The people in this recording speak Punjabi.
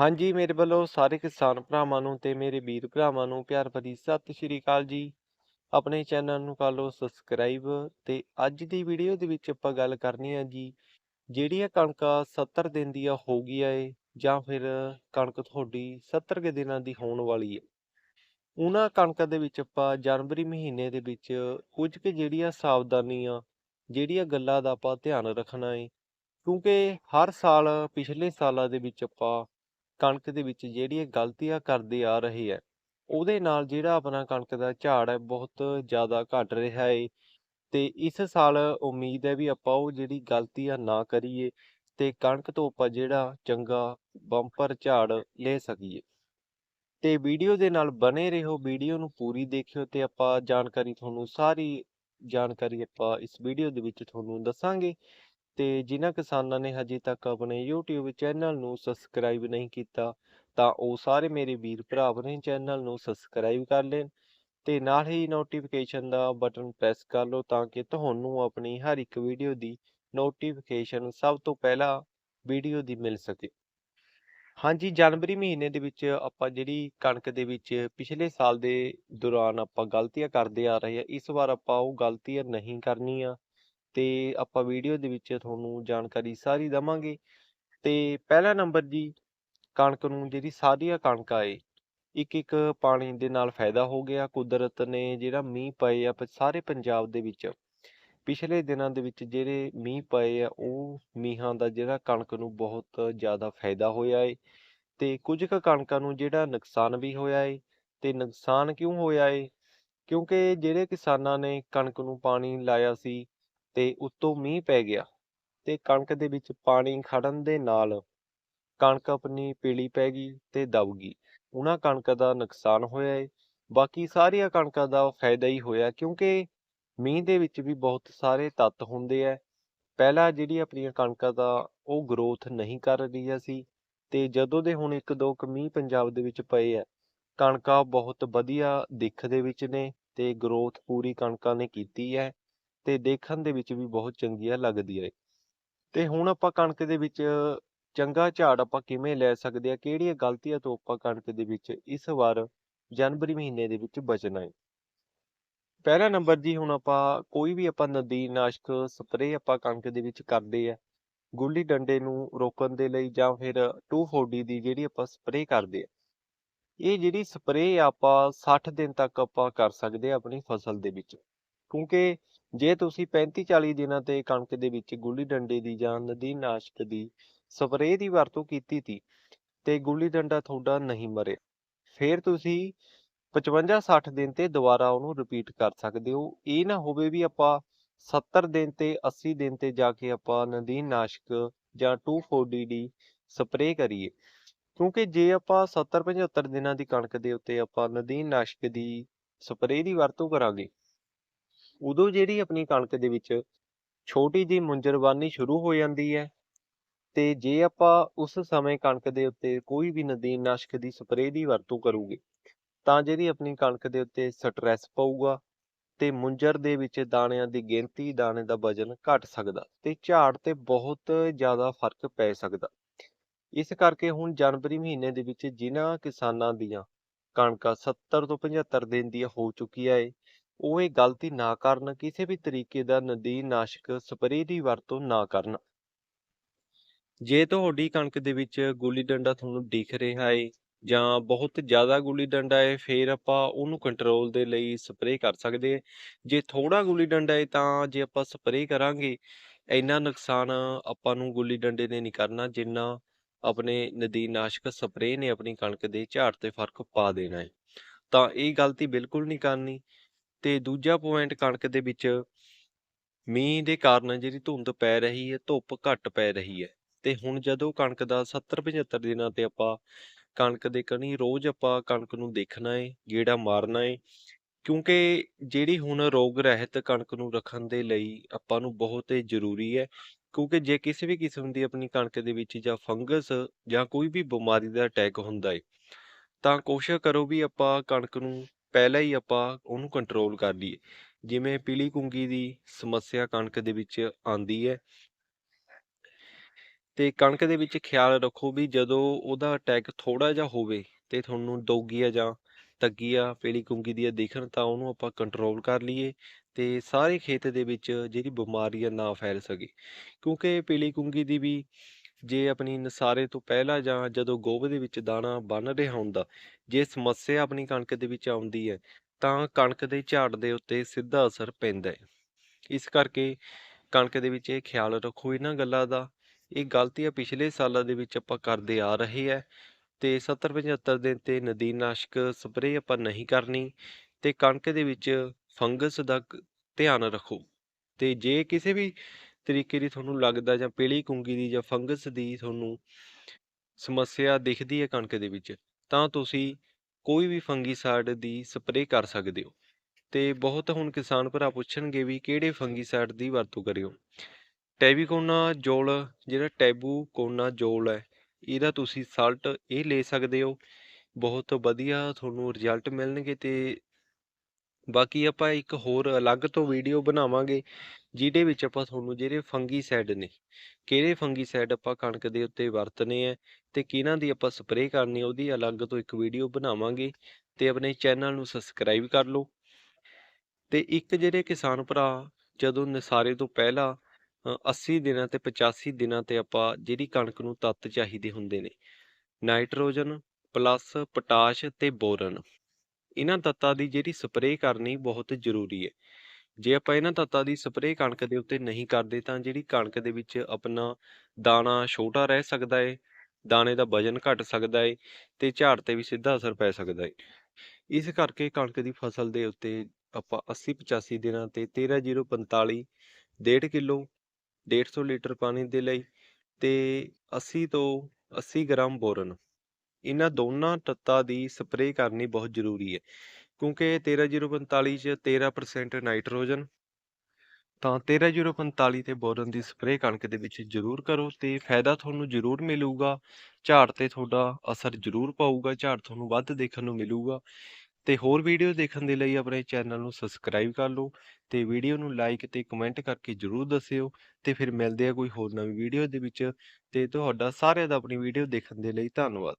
ਹਾਂਜੀ, ਮੇਰੇ ਵੱਲੋਂ ਸਾਰੇ ਕਿਸਾਨ ਭਰਾਵਾਂ ਨੂੰ ਤੇ ਮੇਰੇ ਵੀਰ ਭਰਾਵਾਂ ਨੂੰ ਪਿਆਰ ਭਰੀ ਸਤਿ ਸ਼੍ਰੀ ਅਕਾਲ ਜੀ। ਆਪਣੇ ਚੈਨਲ ਨੂੰ ਕਰ ਲਓ ਸਬਸਕ੍ਰਾਈਬ ਤੇ ਅੱਜ ਦੀ ਵੀਡੀਓ ਦੇ ਵਿੱਚ ਆਪਾਂ ਗੱਲ ਕਰਨੀ ਆ ਜੀ ਜਿਹੜੀਆਂ ਕਣਕਾਂ 70 ਦਿਨ ਦੀਆਂ ਹੋ ਗਈਆਂ ਏ ਜਾਂ ਫਿਰ ਕਣਕ ਤੁਹਾਡੀ 70 ਕੁ ਦਿਨਾਂ ਦੀ ਹੋਣ ਵਾਲੀ ਹੈ ਉਹਨਾਂ ਕਣਕਾਂ ਦੇ ਵਿੱਚ ਆਪਾਂ ਜਨਵਰੀ ਮਹੀਨੇ ਦੇ ਵਿੱਚ ਕੁਝ ਕੁ ਜਿਹੜੀਆਂ ਸਾਵਧਾਨੀਆਂ ਜਿਹੜੀਆਂ ਗੱਲਾਂ ਦਾ ਆਪਾਂ ਧਿਆਨ ਰੱਖਣਾ ਏ ਕਿਉਂਕਿ ਹਰ ਸਾਲ ਪਿਛਲੇ ਸਾਲਾਂ ਦੇ ਵਿੱਚ ਆਪਾਂ ਕਣਕ ਦੇ ਵਿੱਚ ਜਿਹੜੀਆਂ ਗਲਤੀਆਂ ਕਰਦੇ ਆ ਰਹੇ ਹੈ, ਉਹਦੇ ਨਾਲ ਜਿਹੜਾ ਆਪਣਾ ਕਣਕ ਦਾ ਝਾੜ ਹੈ ਬਹੁਤ ਜ਼ਿਆਦਾ ਘਟ ਰਿਹਾ ਹੈ ਤੇ ਇਸ ਸਾਲ ਉਮੀਦ ਹੈ ਵੀ ਆਪਾਂ ਉਹ ਜਿਹੜੀ ਗਲਤੀ ਆ ਨਾ ਕਰੀਏ ਤੇ ਕਣਕ ਤੋਂ ਆਪਾਂ ਜਿਹੜਾ ਚੰਗਾ ਬੰਪਰ ਝਾੜ ਲੈ ਸਕੀਏ। ਤੇ ਵੀਡੀਓ ਦੇ ਨਾਲ ਬਨੇ ਰਹੋ, ਵੀਡੀਓ ਨੂੰ ਪੂਰੀ ਦੇਖਿਓ ਤੇ ਆਪਾਂ ਜਾਣਕਾਰੀ ਤੁਹਾਨੂੰ ਸਾਰੀ ਜਾਣਕਾਰੀ ਆਪਾਂ ਇਸ ਵੀਡੀਓ ਦੇ ਵਿੱਚ ਤੁਹਾਨੂੰ ਦੱਸਾਂਗੇ। ਤੇ ਜਿਨ੍ਹਾਂ ਕਿਸਾਨਾਂ ਨੇ ਹਜੇ ਤੱਕ ਆਪਣੇ YouTube ਚੈਨਲ ਨੂੰ ਸਬਸਕ੍ਰਾਈਬ ਨਹੀਂ ਕੀਤਾ, ਤਾਂ ਉਹ ਸਾਰੇ ਮੇਰੇ ਵੀਰ ਭਰਾ ਆਪਣੇ ਚੈਨਲ ਨੂੰ ਸਬਸਕ੍ਰਾਈਬ ਕਰ ਲੈਣ ਤੇ ਨਾਲ ਹੀ ਨੋਟੀਫਿਕੇਸ਼ਨ ਦਾ ਬਟਨ ਪ੍ਰੈਸ ਕਰ ਲਓ ਤਾਂ ਕਿ ਤੁਹਾਨੂੰ ਆਪਣੀ ਹਰ ਇੱਕ ਵੀਡੀਓ ਦੀ ਨੋਟੀਫਿਕੇਸ਼ਨ ਸਭ ਤੋਂ ਪਹਿਲਾਂ ਵੀਡੀਓ ਦੀ ਮਿਲ ਸਕੇ। ਹਾਂਜੀ, ਜਨਵਰੀ ਮਹੀਨੇ ਦੇ ਵਿੱਚ ਆਪਾਂ ਜਿਹੜੀ ਕਣਕ ਦੇ ਵਿੱਚ ਪਿਛਲੇ ਸਾਲ ਦੇ ਦੌਰਾਨ ਆਪਾਂ ਗਲਤੀਆਂ ਕਰਦੇ ਆ ਰਹੇ ਆ, ਇਸ ਵਾਰ ਆਪਾਂ ਉਹ ਗਲਤੀਆਂ ਨਹੀਂ ਕਰਨੀਆਂ। ਤੇ ਆਪਾਂ ਵੀਡੀਓ ਦੇ ਵਿੱਚ ਤੁਹਾਨੂੰ ਜਾਣਕਾਰੀ ਸਾਰੀ ਦਵਾਂਗੇ। ਤੇ ਪਹਿਲਾ ਨੰਬਰ ਜੀ, ਕਣਕ ਨੂੰ ਜਿਹੜੀ ਸਾਰੀਆਂ ਕਣਕਾਂ ਏ ਇੱਕ ਇੱਕ ਪਾਣੀ ਦੇ ਨਾਲ ਫਾਇਦਾ ਹੋ ਗਿਆ। ਕੁਦਰਤ ਨੇ ਜਿਹੜਾ ਮੀਂਹ ਪਏ ਆ ਪ- ਸਾਰੇ ਪੰਜਾਬ ਦੇ ਵਿੱਚ, ਪਿਛਲੇ ਦਿਨਾਂ ਦੇ ਵਿੱਚ ਜਿਹੜੇ ਮੀਂਹ ਪਏ ਆ, ਉਹ ਮੀਂਹਾਂ ਦਾ ਜਿਹੜਾ ਕਣਕ ਨੂੰ ਬਹੁਤ ਜ਼ਿਆਦਾ ਫਾਇਦਾ ਹੋਇਆ ਏ। ਤੇ ਕੁਝ ਕੁ ਕਣਕਾਂ ਨੂੰ ਜਿਹੜਾ ਨੁਕਸਾਨ ਵੀ ਹੋਇਆ ਏ, ਤੇ ਨੁਕਸਾਨ ਕਿਉਂ ਹੋਇਆ ਏ? ਕਿਉਂਕਿ ਜਿਹੜੇ ਕਿਸਾਨਾਂ ਨੇ ਕਣਕ ਨੂੰ ਪਾਣੀ ਲਾਇਆ ਸੀ ਤੇ ਉੱਤੋਂ ਮੀਂਹ ਪੈ ਗਿਆ ਤੇ ਕਣਕ ਦੇ ਵਿੱਚ ਪਾਣੀ ਖੜਨ ਦੇ ਨਾਲ ਕਣਕ ਆਪਣੀ ਪੀਲੀ ਪੈ ਗਈ ਤੇ ਦਬ ਗਈ। ਉਹਨਾਂ ਕਣਕ ਦਾ ਨੁਕਸਾਨ ਹੋਇਆ ਏ। ਬਾਕੀ ਸਾਰੀਆਂ ਕਣਕਾਂ ਦਾ ਫਾਇਦਾ ਹੀ ਹੋਇਆ ਕਿਉਂਕਿ ਮੀਂਹ ਦੇ ਵਿੱਚ ਵੀ ਬਹੁਤ ਸਾਰੇ ਤੱਤ ਹੁੰਦੇ ਆ। ਪਹਿਲਾਂ ਜਿਹੜੀ ਆਪਣੀਆਂ ਕਣਕਾਂ ਦਾ ਉਹ ਗਰੋਥ ਨਹੀਂ ਕਰ ਰਹੀਆਂ ਸੀ ਤੇ ਜਦੋਂ ਦੇ ਹੁਣ ਇੱਕ ਦੋ ਕੁ ਮੀਂਹ ਪੰਜਾਬ ਦੇ ਵਿੱਚ ਪਏ ਆ, ਕਣਕਾਂ ਬਹੁਤ ਵਧੀਆ ਦਿੱਖ ਦੇ ਵਿੱਚ ਨੇ ਤੇ ਗਰੋਥ ਪੂਰੀ ਕਣਕਾਂ ਨੇ ਕੀਤੀ ਹੈ। ਤੇ ਦੇਖਣ ਦੇ ਵਿੱਚ ਵੀ ਬਹੁਤ ਚੰਗੀਆਂ ਲੱਗਦੀਆਂ ਏ। ਤੇ ਹੁਣ ਆਪਾਂ ਕਣਕ ਦੇ ਵਿੱਚ ਚੰਗਾ ਝਾੜ ਆਪਾਂ ਕਿਵੇਂ ਲੈ ਸਕਦੇ ਆ? ਕਿਹੜੀਆਂ ਗਲਤੀਆਂ ਤੋਂ ਆਪਾਂ ਕਣਕ ਦੇ ਵਿੱਚ ਇਸ ਵਾਰ ਜਨਵਰੀ ਮਹੀਨੇ ਦੇ ਵਿੱਚ ਬਚਣਾ ਹੈ ਪਹਿਲਾ ਨੰਬਰ ਜੀ ਹੁਣ ਆਪਾਂ ਕੋਈ ਵੀ ਆਪਾਂ ਨਦੀਨਨਾਸ਼ਕ ਸਪਰੇਅ ਆਪਾਂ ਕਣਕ ਦੇ ਵਿੱਚ ਕਰਦੇ ਆ। ਗੁੱਲੀ ਡੰਡੇ ਨੂੰ ਰੋਕਣ ਦੇ ਲਈ ਜਾਂ ਫਿਰ 2,4-D ਦੀ ਜਿਹੜੀ ਆਪਾਂ ਸਪਰੇਅ ਕਰਦੇ ਆ। ਇਹ ਜਿਹੜੀ ਸਪਰੇਅ ਆਪਾਂ 60 ਦਿਨ ਤੱਕ ਆਪਾਂ ਕਰ ਸਕਦੇ ਆ ਆਪਣੀ ਫਸਲ ਦੇ ਵਿੱਚ। ਕਿਉਂਕਿ ਜੇ ਤੁਸੀਂ 35-40 ਦਿਨਾਂ ਤੇ ਕਣਕ ਦੇ ਵਿੱਚ ਗੁੱਲੀ ਡੰਡੇ ਦੀ ਜਾਂ ਨਦੀਨਨਾਸ਼ਕ ਦੀ ਸਪਰੇਅ ਦੀ ਵਰਤੋਂ ਕੀਤੀ ਤੀ ਤੇ ਗੁੱਲੀ ਡੰਡਾ ਤੁਹਾਡਾ ਨਹੀਂ ਮਰਿਆ ਫਿਰ ਤੁਸੀਂ 55-60 ਦਿਨ ਤੇ ਦੁਬਾਰਾ ਉਹਨੂੰ ਰਿਪੀਟ ਕਰ ਸਕਦੇ ਹੋ। ਇਹ ਨਾ ਹੋਵੇ ਵੀ ਆਪਾਂ 70 ਦਿਨ ਤੇ 80 ਦਿਨ ਤੇ ਜਾ ਕੇ ਆਪਾਂ ਨਦੀਨਨਾਸ਼ਕ ਜਾਂ 2,4-D ਦੀ ਸਪਰੇਅ ਕਰੀਏ। ਕਿਉਂਕਿ ਜੇ ਆਪਾਂ 70-75 ਦਿਨਾਂ ਦੀ ਕਣਕ ਦੇ ਉੱਤੇ ਆਪਾਂ ਨਦੀਨ ਨਾਸ਼ਕ ਦੀ ਸਪਰੇਅ ਦੀ ਵਰਤੋਂ ਕਰਾਂਗੇ ਉਦੋਂ ਜਿਹੜੀ ਆਪਣੀ ਕਣਕ ਦੇ ਵਿੱਚ ਛੋਟੀ ਜਿਹੀ ਮੁੰਜਰਵਾਨੀ ਸ਼ੁਰੂ ਹੋ ਜਾਂਦੀ ਹੈ ਤੇ ਜੇ ਆਪਾਂ ਉਸ ਸਮੇਂ ਕਣਕ ਦੇ ਉੱਤੇ ਕੋਈ ਵੀ ਨਦੀਨਨਾਸ਼ਕ ਦੀ ਸਪਰੇਅ ਦੀ ਵਰਤੋਂ ਕਰੂਗੇ, ਤਾਂ ਜਿਹੜੀ ਆਪਣੀ ਕਣਕ ਦੇ ਉੱਤੇ ਸਟ੍ਰੈਸ ਪਊਗਾ ਤੇ ਮੁੰਜਰ ਦੇ ਵਿੱਚ ਦਾਣਿਆਂ ਦੀ ਗਿਣਤੀ, ਦਾਣੇ ਦਾ ਵਜ਼ਨ ਘਟ ਸਕਦਾ ਤੇ ਝਾੜ ਤੇ ਬਹੁਤ ਜ਼ਿਆਦਾ ਫ਼ਰਕ ਪੈ ਸਕਦਾ। ਇਸ ਕਰਕੇ ਹੁਣ ਜਨਵਰੀ ਮਹੀਨੇ ਦੇ ਵਿੱਚ ਜਿਨ੍ਹਾਂ ਕਿਸਾਨਾਂ ਦੀਆਂ ਕਣਕਾਂ 70 ਤੋਂ 75 ਦਿਨ ਦੀ ਹੋ ਚੁੱਕੀ ਹੈ ਉਹ ਇਹ ਗਲਤੀ ਨਾ ਕਰਨ, ਕਿਸੇ ਵੀ ਤਰੀਕੇ ਦਾ ਨਦੀਨਨਾਸ਼ਕ ਸਪਰੇਅ ਦੀ ਵਰਤੋਂ ਨਾ ਕਰਨ। ਜੇ ਤੁਹਾਡੀ ਕਣਕ ਦੇ ਵਿੱਚ ਗੁੱਲੀ ਡੰਡਾ ਤੁਹਾਨੂੰ ਦਿਖ ਰਿਹਾ ਏ ਜਾਂ ਬਹੁਤ ਜ਼ਿਆਦਾ ਗੁੱਲੀ ਡੰਡਾ ਹੈ ਫਿਰ ਆਪਾਂ ਉਹਨੂੰ ਕੰਟਰੋਲ ਦੇ ਲਈ ਸਪਰੇਅ ਕਰ ਸਕਦੇ ਹਾਂ ਜੇ ਥੋੜਾ ਗੁੱਲੀ ਡੰਡਾ ਹੈ ਤਾਂ ਜੇ ਆਪਾਂ ਸਪਰੇਅ ਕਰਾਂਗੇ, ਇੰਨਾ ਨੁਕਸਾਨ ਆਪਾਂ ਨੂੰ ਗੁੱਲੀ ਡੰਡੇ ਨੇ ਨਹੀਂ ਕਰਨਾ, ਜਿੰਨਾ ਆਪਣੇ ਨਦੀਨਨਾਸ਼ਕ ਸਪਰੇਅ ਨੇ ਆਪਣੀ ਕਣਕ ਦੇ ਝਾੜ ਤੇ ਫ਼ਰਕ ਪਾ ਦੇਣਾ ਹੈ ਤਾਂ ਇਹ ਗਲਤੀ ਬਿਲਕੁਲ ਨਹੀਂ ਕਰਨੀ। ਤੇ ਦੂਜਾ ਪੁਆਇੰਟ ਕਣਕ ਦੇ ਵਿੱਚ ਮੀਂਹ ਦੇ ਕਾਰਨ ਜਿਹੜੀ ਧੁੰਦ ਪੈ ਰਹੀ ਹੈ, ਧੁੱਪ ਘੱਟ ਪੈ ਰਹੀ ਹੈ ਤੇ ਹੁਣ ਜਦੋਂ ਕਣਕ ਦਾ 70-75 ਦਿਨਾਂ ਤੇ ਆਪਾਂ ਕਣਕ ਦੇ ਕਣੀ ਰੋਜ਼ ਆਪਾਂ ਕਣਕ ਨੂੰ ਦੇਖਣਾ ਹੈ ਗੇੜਾ ਮਾਰਨਾ ਹੈ ਕਿਉਂਕਿ ਜਿਹੜੀ ਹੁਣ ਰੋਗ ਰਹਿਤ ਕਣਕ ਨੂੰ ਰੱਖਣ ਦੇ ਲਈ ਆਪਾਂ ਨੂੰ ਬਹੁਤ ਹੀ ਜ਼ਰੂਰੀ ਹੈ, ਕਿਉਂਕਿ ਜੇ ਕਿਸੇ ਵੀ ਕਿਸਮ ਦੀ ਆਪਣੀ ਕਣਕ ਦੇ ਵਿੱਚ ਜਾਂ ਫੰਗਸ ਜਾਂ ਕੋਈ ਵੀ ਬਿਮਾਰੀ ਦਾ ਅਟੈਕ ਹੁੰਦਾ ਹੈ ਤਾਂ ਕੋਸ਼ਿਸ਼ ਕਰੋ ਵੀ ਆਪਾਂ ਕਣਕ ਨੂੰ ਪਹਿਲਾਂ ਹੀ ਆਪਾਂ ਉਹਨੂੰ ਕੰਟਰੋਲ ਕਰ ਲਈਏ। ਜਿਵੇਂ ਪੀਲੀ ਕੁੰਗੀ ਦੀ ਸਮੱਸਿਆ ਕਣਕ ਦੇ ਵਿੱਚ ਆਂਦੀ ਹੈ। ਤੇ ਕਣਕ ਦੇ ਵਿੱਚ ਖਿਆਲ ਰੱਖੋ ਵੀ ਜਦੋਂ ਉਹਦਾ ਅਟੈਕ ਥੋੜਾ ਜਿਹਾ ਹੋਵੇ ਤੇ ਤੁਹਾਨੂੰ ਦੋਗੀਆ ਜਾਂ ਤੱਗੀਆ ਪੀਲੀ ਕੁੰਗੀ ਦੀਆਂ ਦੇਖਣ ਤਾਂ ਉਹਨੂੰ ਆਪਾਂ ਕੰਟਰੋਲ ਕਰ ਲਈਏ ਤੇ ਸਾਰੇ ਖੇਤ ਦੇ ਵਿੱਚ ਜਿਹੜੀ ਬਿਮਾਰੀ ਆ ਨਾ ਫੈਲ ਸਕੇ। ਕਿਉਂਕਿ ਪੀਲੀ ਕੁੰਗੀ ਦੀ ਵੀ ਜੇ ਆਪਣੀ ਨਸਾਰੇ ਤੋਂ ਪਹਿਲਾਂ ਜਾਂ ਜਦੋਂ ਗੋਭ ਦੇ ਵਿੱਚ ਦਾਣਾ ਬਣ ਰਿਹਾ ਹੁੰਦਾ, ਜੇ ਸਮੱਸਿਆ ਆਪਣੀ ਕਣਕ ਦੇ ਵਿੱਚ ਆਉਂਦੀ ਹੈ, ਤਾਂ ਕਣਕ ਦੇ ਝਾੜ ਦੇ ਉੱਤੇ ਸਿੱਧਾ ਅਸਰ ਪੈਂਦਾ ਹੈ। ਇਸ ਕਰਕੇ ਕਣਕ ਦੇ ਵਿੱਚ ਇਹ ਖਿਆਲ ਰੱਖੋ ਇਹਨਾਂ ਗੱਲਾਂ ਦਾ। ਇਹ ਗਲਤੀਆਂ ਪਿਛਲੇ ਸਾਲਾਂ ਦੇ ਵਿੱਚ ਆਪਾਂ ਕਰਦੇ ਆ ਰਹੇ ਹੈ ਤੇ 70 75 ਦਿਨ ਤੇ ਨਦੀਨਨਾਸ਼ਕ ਸਪਰੇਅ ਆਪਾਂ ਨਹੀਂ ਕਰਨੀ ਤੇ ਕਣਕ ਦੇ ਵਿੱਚ ਫੰਗਸ ਦਾ ਧਿਆਨ ਰੱਖੋ। ਤੇ ਜੇ ਕਿਸੇ ਵੀ ਤਰੀਕੇ ਦੀ ਤੁਹਾਨੂੰ ਲੱਗਦਾ ਜਾਂ ਪੀਲੀ ਕੁੰਗੀ ਦੀ ਜਾਂ ਫੰਗਸ ਦੀ ਤੁਹਾਨੂੰ ਸਮੱਸਿਆ ਦਿਖਦੀ ਹੈ ਕਣਕ ਦੇ ਵਿੱਚ, ਤਾਂ ਤੁਸੀਂ ਕੋਈ ਵੀ ਫੰਗੀਸਾਈਡ ਦੀ ਸਪਰੇਅ ਕਰ ਸਕਦੇ ਹੋ। ਤੇ ਬਹੁਤ ਹੁਣ ਕਿਸਾਨ ਭਰਾ ਪੁੱਛਣਗੇ ਵੀ ਕਿਹੜੇ ਫੰਗੀਸਾਈਡ ਦੀ ਵਰਤੋਂ ਕਰਿਓ? ਟੈਬੀਕੋਨਾ ਜੋਲ, ਜਿਹੜਾ ਟੈਬੂ ਕੋਨਾ ਜੋਲ ਹੈ, ਇਹਦਾ ਤੁਸੀਂ ਸਾਲਟ ਇਹ ਲੈ ਸਕਦੇ ਹੋ। ਬਹੁਤ ਵਧੀਆ ਤੁਹਾਨੂੰ ਰਿਜ਼ਲਟ ਮਿਲਣਗੇ ਤੇ ਬਾਕੀ ਆਪਾਂ ਇੱਕ ਹੋਰ ਅਲੱਗ ਤੋਂ ਵੀਡੀਓ ਬਣਾਵਾਂਗੇ ਜਿਹਦੇ ਵਿੱਚ ਆਪਾਂ ਤੁਹਾਨੂੰ ਜਿਹੜੇ ਫੰਗੀਸਾਈਡ ਨੇ ਕਿਹੜੇ ਫੰਗੀਸਾਈਡ ਆਪਾਂ ਕਣਕ ਦੇ ਉੱਤੇ ਵਰਤਨੇ ਆ ਤੇ ਕਿਹਨਾਂ ਦੀ ਆਪਾਂ ਸਪਰੇਅ ਕਰਨੀ ਉਹਦੀ ਅਲੱਗ ਤੋਂ ਇੱਕ ਵੀਡੀਓ ਬਣਾਵਾਂਗੇ ਤੇ ਆਪਣੇ ਚੈਨਲ ਨੂੰ ਸਬਸਕ੍ਰਾਈਬ ਕਰ ਲਓ। ਤੇ ਇੱਕ ਜਿਹੜੇ ਕਿਸਾਨ ਭਰਾ ਜਦੋਂ ਨਸਾਰੇ ਤੋਂ ਪਹਿਲਾਂ ਅ, 80 ਦਿਨਾਂ ਤੇ 85 ਦਿਨਾਂ ਤੇ ਆਪਾਂ ਜਿਹੜੀ ਕਣਕ ਨੂੰ ਤੱਤ ਚਾਹੀਦੇ ਹੁੰਦੇ ਨੇ ਨਾਈਟ੍ਰੋਜਨ ਪਲੱਸ ਪੋਟਾਸ਼ ਤੇ ਬੋਰਨ। ਇਹਨਾਂ ਤੱਤਾਂ ਦੀ ਜਿਹੜੀ ਸਪਰੇਅ ਕਰਨੀ ਬਹੁਤ ਜ਼ਰੂਰੀ ਹੈ। ਜੇ ਆਪਾਂ ਇਹਨਾਂ ਤੱਤਾਂ ਦੀ ਸਪਰੇਅ ਕਣਕ ਦੇ ਉੱਤੇ ਨਹੀਂ ਕਰਦੇ ਤਾਂ ਜਿਹੜੀ ਕਣਕ ਦੇ ਵਿੱਚ ਆਪਣਾ ਦਾਣਾ ਛੋਟਾ ਰਹਿ ਸਕਦਾ ਹੈ ਦਾਣੇ ਦਾ ਵਜਨ ਘਟ ਸਕਦਾ ਹੈ ਤੇ ਝਾੜ ਤੇ ਵੀ ਸਿੱਧਾ ਅਸਰ ਪੈ ਸਕਦਾ ਹੈ ਇਸ ਕਰਕੇ ਕਣਕ ਦੀ ਫਸਲ ਦੇ ਉੱਤੇ ਆਪਾਂ 80 85 ਦਿਨਾਂ ਤੇ 13045 1.5 ਕਿਲੋ 150 ਲੀਟਰ ਪਾਣੀ ਦੇ ਲਈ ਤੇ 80 ਤੋਂ 80 ਗ੍ਰਾਮ ਬੋਰਨ ਇਹਨਾਂ ਦੋਨਾਂ ਤੱਤਾਂ ਦੀ ਸਪਰੇਅ ਕਰਨੀ ਬਹੁਤ ਜ਼ਰੂਰੀ ਹੈ, ਕਿਉਂਕਿ 13045 ਚ 13% ਨਾਈਟ੍ਰੋਜਨ ਤਾਂ 13045 ਤੇ ਬੋਰਨ ਦੀ ਸਪਰੇਅ ਕਣਕ ਦੇ ਵਿੱਚ ਜ਼ਰੂਰ ਕਰੋ ਤੇ ਫਾਇਦਾ ਤੁਹਾਨੂੰ ਜ਼ਰੂਰ ਮਿਲੂਗਾ, ਝਾੜ ਤੇ ਤੁਹਾਡਾ ਅਸਰ ਜ਼ਰੂਰ ਪਾਊਗਾ, ਝਾੜ ਤੁਹਾਨੂੰ ਵੱਧ ਦੇਖਣ ਨੂੰ ਮਿਲੂਗਾ ਤੇ ਹੋਰ ਵੀਡੀਓ ਦੇਖਣ ਦੇ ਲਈ ਆਪਣੇ ਚੈਨਲ ਨੂੰ ਸਬਸਕ੍ਰਾਈਬ ਕਰ ਲਓ ਤੇ ਵੀਡੀਓ ਨੂੰ ਲਾਈਕ ਤੇ ਕਮੈਂਟ ਕਰਕੇ ਜ਼ਰੂਰ ਦੱਸਿਓ ਤੇ ਫਿਰ ਮਿਲਦੇ ਆ ਕੋਈ ਹੋਰ ਨਵੀਂ ਵੀਡੀਓ ਦੇ ਵਿੱਚ ਤੇ ਤੁਹਾਡਾ ਸਾਰਿਆਂ ਦਾ ਆਪਣੀ ਵੀਡੀਓ ਦੇਖਣ ਦੇ ਲਈ ਧੰਨਵਾਦ।